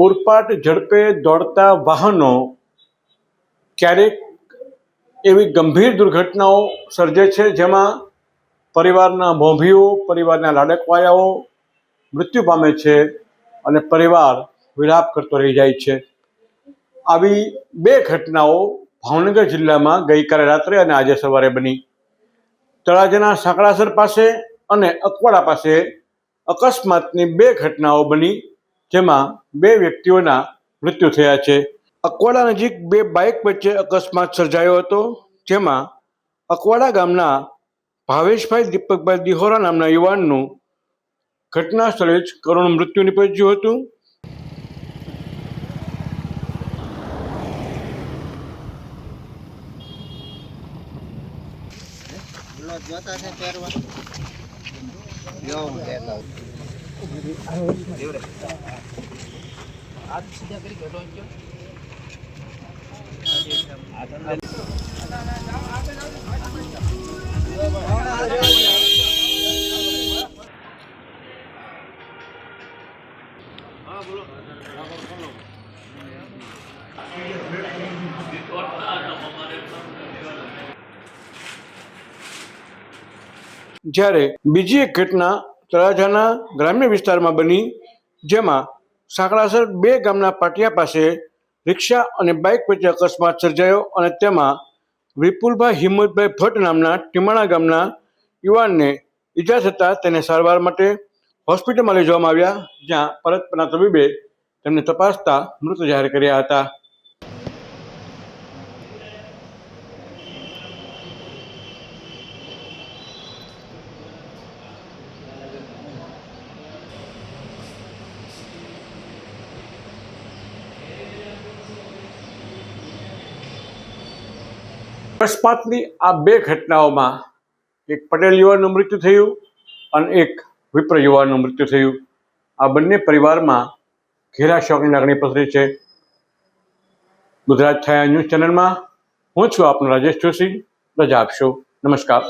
પૂરપાટ ઝડપે દોડતા વાહનો ક્યારેક એવી ગંભીર દુર્ઘટનાઓ સર્જે છે, જેમાં પરિવારના મોભીઓ, પરિવારના લાડકવાયાઓ મૃત્યુ પામે છે અને પરિવાર વિલાપ કરતો રહી જાય છે. આવી બે ઘટનાઓ ભાવનગર જિલ્લામાં ગઈકાલે રાત્રે અને આજે સવારે બની. તળાજાના સાંકળાસર પાસે અને અકવાડા પાસે અકસ્માતની બે ઘટનાઓ બની. જેમાં બે વ્યક્તિઓના મૃત્યુ થયા છે અકવાડા નજીક બે બાઇક વચ્ચે અકસ્માત સર્જાયો હતો જેમાં અકવાડા ગામના ભાવેશભાઈ દીપકભાઈ દિહોરા નામના યુવાનનું ઘટના સ્થળે જ કરુણ મૃત્યુ નિપજ્યું હતું જોતા છે પહેરવા. જ્યારે બીજી એક ઘટના તળાજાના ગ્રામ્ય વિસ્તારમાં બની, જેમાં સાંકળાસર બે ગામના પાટિયા પાસે રિક્ષા અને બાઇક વચ્ચે અકસ્માત સર્જાયો અને તેમાં વિપુલભાઈ હિંમતભાઈ ભટ્ટ નામના ટીમાણા ગામના યુવાનને ઈજા થતાં તેને સારવાર માટે હોસ્પિટલમાં લઈ જવામાં આવ્યા, જ્યાં પરતપના તબીબે તેમને તપાસતા મૃત જાહેર કર્યા હતા. અકસ્માતની આ બે ઘટનાઓમાં એક પટેલ યુવાનનું મૃત્યુ થયું અને એક વિપ્ર યુવાનનું મૃત્યુ થયું. આ બંને પરિવારમાં ઘેરા શોકની લાગણી પથરી છે. ગુજરાત છાયા ન્યૂઝ ચેનલમાં હું છું આપનો રાજેશ જોશી. રજા આપશો. નમસ્કાર.